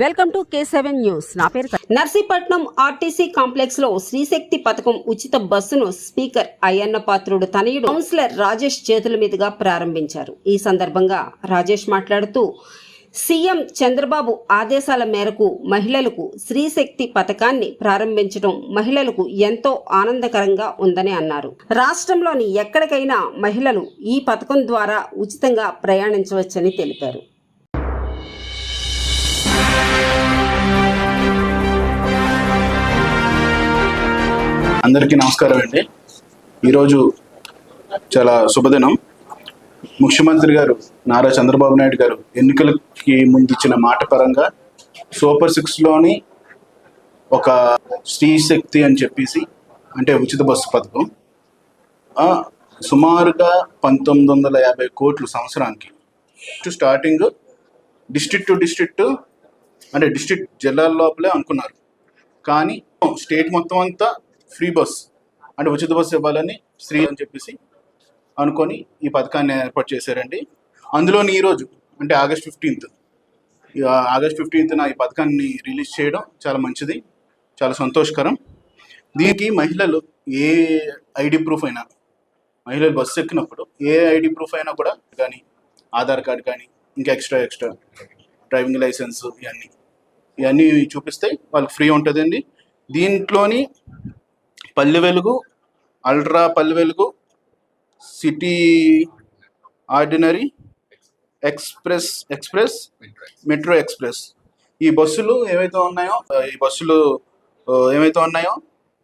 Welcome to K seven news. నా పేరు Narsipatnam RTC కాంప్లెక్స్లో శ్రీశక్తి పథకం ఉచిత బస్సును స్పీకర్ అయ్యన్న పాత్రుడు తనయుడు కౌన్సిలర్ రాజేష్ చేతుల మీదుగా ప్రారంభించారు. ఈ సందర్భంగా రాజేష్ మాట్లాడుతూ సీఎం చంద్రబాబు ఆదేశాల మేరకు మహిళలకు శ్రీశక్తి పథకాన్ని ప్రారంభించడం మహిళలకు ఎంతో ఆనందకరంగా ఉందని అన్నారు. రాష్ట్రంలోని ఎక్కడికైనా మహిళలు ఈ పథకం ద్వారా ఉచితంగా ప్రయాణించవచ్చని తెలిపారు. అందరికీ నమస్కారం అండి. ఈరోజు చాలా శుభదినం. ముఖ్యమంత్రి గారు నారా చంద్రబాబు నాయుడు గారు ఎన్నికలకి ముందు ఇచ్చిన మాట పరంగా సూపర్ సిక్స్లోని ఒక స్త్రీ శక్తి అని చెప్పేసి అంటే ఉచిత బస్సు పథకం సుమారుగా పంతొమ్మిది వందల యాభై కోట్లు సంవత్సరానికి. స్టార్టింగ్ డిస్ట్రిక్ట్ టు డిస్ట్రిక్ట్ అంటే డిస్ట్రిక్ట్ జిల్లాల లోపలే అనుకున్నారు. కానీ స్టేట్ మొత్తం అంతా ఫ్రీ బస్ అంటే ఉచిత బస్సు ఇవ్వాలని శ్రీ అని చెప్పేసి అనుకొని ఈ పథకాన్ని ఏర్పాటు చేశారండి. అందులోని ఈరోజు అంటే ఆగస్ట్ ఫిఫ్టీన్త్. ఆగస్ట్ ఫిఫ్టీన్త్న ఈ పథకాన్ని రిలీజ్ చేయడం చాలా మంచిది చాలా సంతోషకరం. దీనికి మహిళలు ఏ ఐడి ప్రూఫ్ అయినా మహిళలు బస్సు ఎక్కినప్పుడు ఏ ఐడి ప్రూఫ్ అయినా కూడా కానీ ఆధార్ కార్డ్ కానీ ఇంకా ఎక్స్ట్రా ఎక్స్ట్రా డ్రైవింగ్ లైసెన్స్ ఇవన్నీ ఇవన్నీ చూపిస్తే వాళ్ళకి ఫ్రీ ఉంటుందండి. దీంట్లోని పల్లె Velugu ultra Palle Velugu city ordinary express express metro express. ఈ బస్సులు ఏవైతే ఉన్నాయో ఈ బస్సులు ఏమైతే ఏవైతే ఉన్నాయో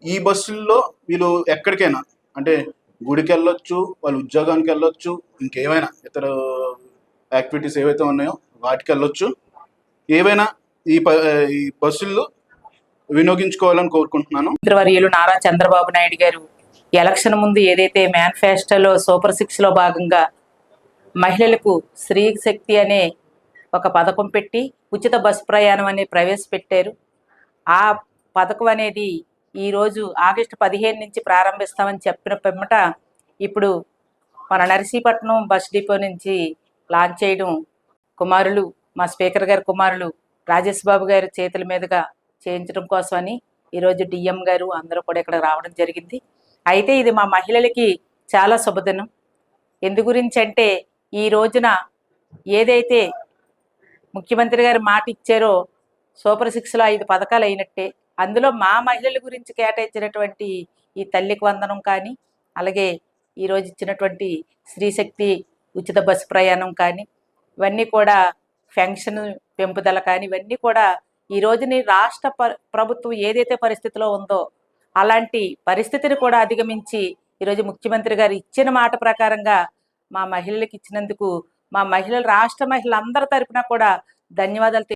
ఈ బస్సుల్లో వీళ్ళు ఎక్కడికైనా అంటే గుడికి వెళ్ళొచ్చు వాళ్ళ ఉద్యోగానికి వెళ్ళొచ్చు ఇంకేమైనా ఇతర యాక్టివిటీస్ ఏవైతే ఉన్నాయో వాటికి వెళ్ళొచ్చు ఏవైనా ఈ ప ఈ బస్సుల్లో వినియోగించుకోవాలని కోరుకుంటున్నాను. మంత్రివర్యులు నారా చంద్రబాబు నాయుడు గారు ఎలక్షన్ ముందు ఏదైతే మేనిఫెస్టోలో సూపర్ సిక్స్లో భాగంగా మహిళలకు స్త్రీ శక్తి అనే ఒక పథకం పెట్టి ఉచిత బస్ ప్రయాణం అని ప్రవేశపెట్టారు. ఆ పథకం అనేది ఈరోజు ఆగస్టు పదిహేను నుంచి ప్రారంభిస్తామని చెప్పిన పిమ్మట ఇప్పుడు మన నర్సీపట్నం బస్ డిపో నుంచి లాంచ్ చేయడం కుమారులు మా స్పీకర్ గారి కుమారులు రాజేష్ బాబు గారి చేతుల మీదుగా చేయించడం కోసమని ఈరోజు డిఎం గారు అందరూ కూడా ఇక్కడ రావడం జరిగింది. అయితే ఇది మా మహిళలకి చాలా శుభదినం. ఎందు గురించి అంటే ఈ రోజున ఏదైతే ముఖ్యమంత్రి గారు మాట ఇచ్చారో సూపర్ సిక్స్లో ఐదు పథకాలు అయినట్టే అందులో మా మహిళల గురించి కేటాయించినటువంటి ఈ తల్లికి వందనం కానీ అలాగే ఈరోజు ఇచ్చినటువంటి స్త్రీశక్తి ఉచిత బస్సు ప్రయాణం కానీ ఇవన్నీ కూడా పెన్షన్ పెంపుదల కానీ ఇవన్నీ కూడా ఈ రోజుని రాష్ట్ర ప్రభుత్వం ఏదైతే పరిస్థితిలో ఉందో అలాంటి పరిస్థితిని కూడా అధిగమించి ఈరోజు ముఖ్యమంత్రి గారు ఇచ్చిన మాట ప్రకారంగా మా మహిళలకు ఇచ్చినందుకు మా మహిళలు రాష్ట్ర మహిళలందరి తరపున కూడా ధన్యవాదాలు